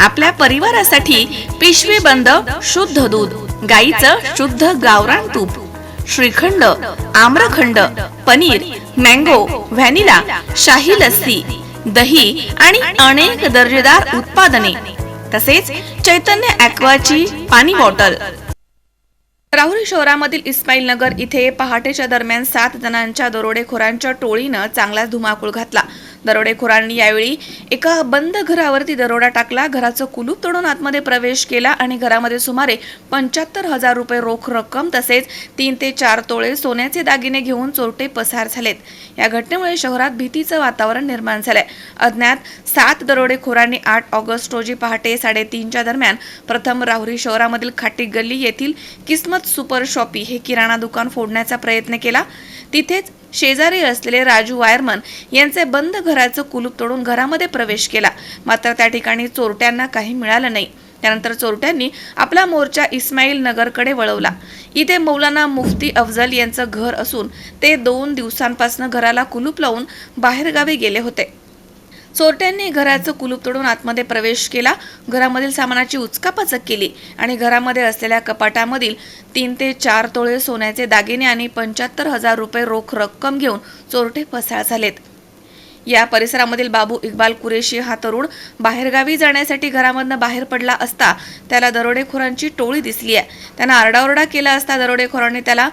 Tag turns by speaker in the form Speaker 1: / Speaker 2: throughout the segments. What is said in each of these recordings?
Speaker 1: आपल्या परिवारासाठी पिशवी बंद शुद्ध दूध गाईचं शुद्ध गावरान तूप श्रीखंड आम्रखंड पनीर मँगो व्हॅनिला शाही लस्सी दही आणि अनेक दर्जेदार उत्पादने तसेच चैतन्य ॲक्वाची पाणी बॉटल. राहुरी शहरामधील इस्माईल नगर इथे पहाटेच्या दरम्यान सात जणांच्या दरोडेखोरांच्या टोळीनं चांगलाच धुमाकूळ घातला. दरोडेखोरांनी यावेळी एका बंद घरावरती दरोडा टाकला. घराचं कुलूप तोडून आतमध्ये प्रवेश केला आणि घरामध्ये सुमारे पंच्याहत्तर हजार रुपये रोख रक्कम तसेच तीन ते चार तोळे सोन्याचे दागिने घेऊन चोरटे पसार झालेत. या घटनेमुळे शहरात भीतीचं वातावरण निर्माण झालंय. अज्ञात सात दरोडेखोरांनी आठ ऑगस्ट रोजी पहाटे साडेतीनच्या दरम्यान प्रथम राहुरी शहरामधील खाटी गल्ली येथील किस्मत सुपर शॉपी हे किराणा दुकान फोडण्याचा प्रयत्न केला. तिथेच शेजारी असलेले राजू वायरमन यांचे बंद घराचं कुलूप तोडून घरामध्ये प्रवेश केला. मात्र त्या ठिकाणी चोरट्यांना काही मिळालं नाही. त्यानंतर चोरट्यांनी आपला मोर्चा इस्माईल नगरकडे वळवला. इथे मौलाना मुफ्ती अफजल यांचं घर असून ते दोन दिवसांपासून घराला कुलूप लावून बाहेरगावी गेले होते. चोरट्यांनी घराचं कुलूप तोडून आतमध्ये प्रवेश केला. घरामधील सामानाची उचकापाचक केली आणि घरामध्ये असलेल्या कपाटामधील तीन ते चार तोळे सोन्याचे दागिने आणि पंच्याहत्तर हजार रुपये रोख रक्कम घेऊन चोरटे पसार झालेत. या परिसरामधील बाबू इक्बाल कुरेशी हा तरुण बाहेरगावी जाण्यासाठी घरामधनं बाहेर पडला असता त्याला दरोडेखोरांची टोळी दिसली आहे. त्यानं आरडाओरडा केला असता दरोडेखोरांनी त्याला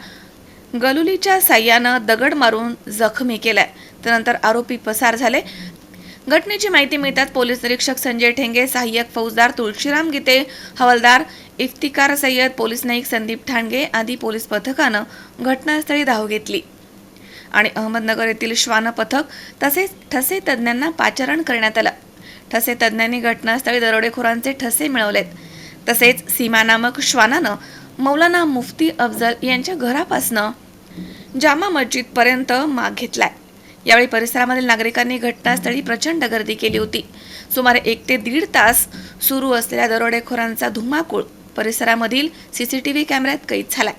Speaker 1: गलुलीच्या साह्यानं दगड मारून जखमी केलाय. त्यानंतर आरोपी पसार झाले. घटनेची माहिती मिळताच पोलीस निरीक्षक संजय ठेंगे सहाय्यक फौजदार तुळशीराम गीते हवालदार इफ्तिकार सय्यद पोलीस नाईक संदीप ठाणगे आदी पोलीस पथकानं घटनास्थळी धाव घेतली. आणि अहमदनगर येथील श्वान पथक तसेच ठसे तज्ज्ञांना पाचारण करण्यात आलं. ठसे तज्ज्ञांनी घटनास्थळी दरोडेखोरांचे ठसे मिळवलेत. तसेच सीमा नामक श्वानानं मौलाना मुफ्ती अफजल यांच्या घरापासनं जामा मस्जिदपर्यंत माग घेतलाय. यावेळी परिसरामधील नागरिकांनी घटनास्थळी प्रचंड गर्दी केली होती. सुमारे एक ते दीड तास सुरू असलेल्या दरोडेखोरांचा धुमाकूळ परिसरामधील सीसीटीव्ही कॅमेऱ्यात कैद झालाय.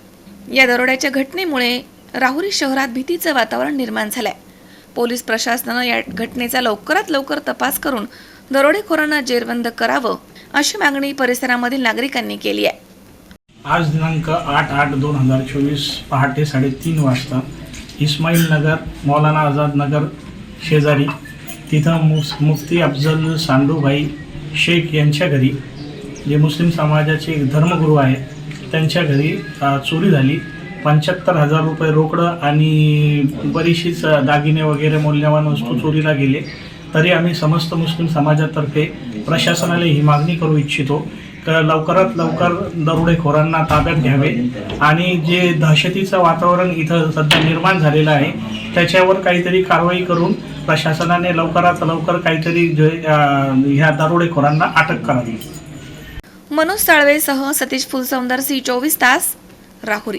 Speaker 1: या दरोड्याच्या घटनेमुळे राहुरी शहरात भीतीचं वातावरण निर्माण झालंय. पोलीस प्रशासनानं या घटनेचा लवकरात लवकर तपास करून दरोडेखोरांना जेरबंद करावं अशी मागणी परिसरामधील नागरिकांनी केली आहे.
Speaker 2: आज दिनांक आठ आठ दोन हजार चोवीस पहाटे साडेतीन वाजता इस्माईल नगर मौलाना आझाद नगर शेजारी. तिथं मुस मुफ्ती अफजल सांडूभाई शेख यांच्या घरी जे मुस्लिम समाजाचे एक धर्मगुरू आहेत त्यांच्या घरी चोरी झाली. पंच्याहत्तर हजार रुपये रोकडं आणि बरीचशीच दागिने वगैरे मौल्यवान वस्तू चोरीला गेले. तरी आम्ही समस्त मुस्लिम समाजातर्फे प्रशासनाला ही मागणी करू इच्छितो. लवकरात लवकर दरोडेखोरांना ताब्यात घ्यावे. आणि जे दहशतीचं वातावरण इथं सध्या निर्माण झालेलं आहे त्याच्यावर काहीतरी कारवाई करून प्रशासनाने लवकरात लवकर काहीतरी जे, ह्या दरोडेखोरांना अटक करावी.
Speaker 1: मनोज साळवेसह सतीश फुलसौंदर सी चोवीस तास राहुरी.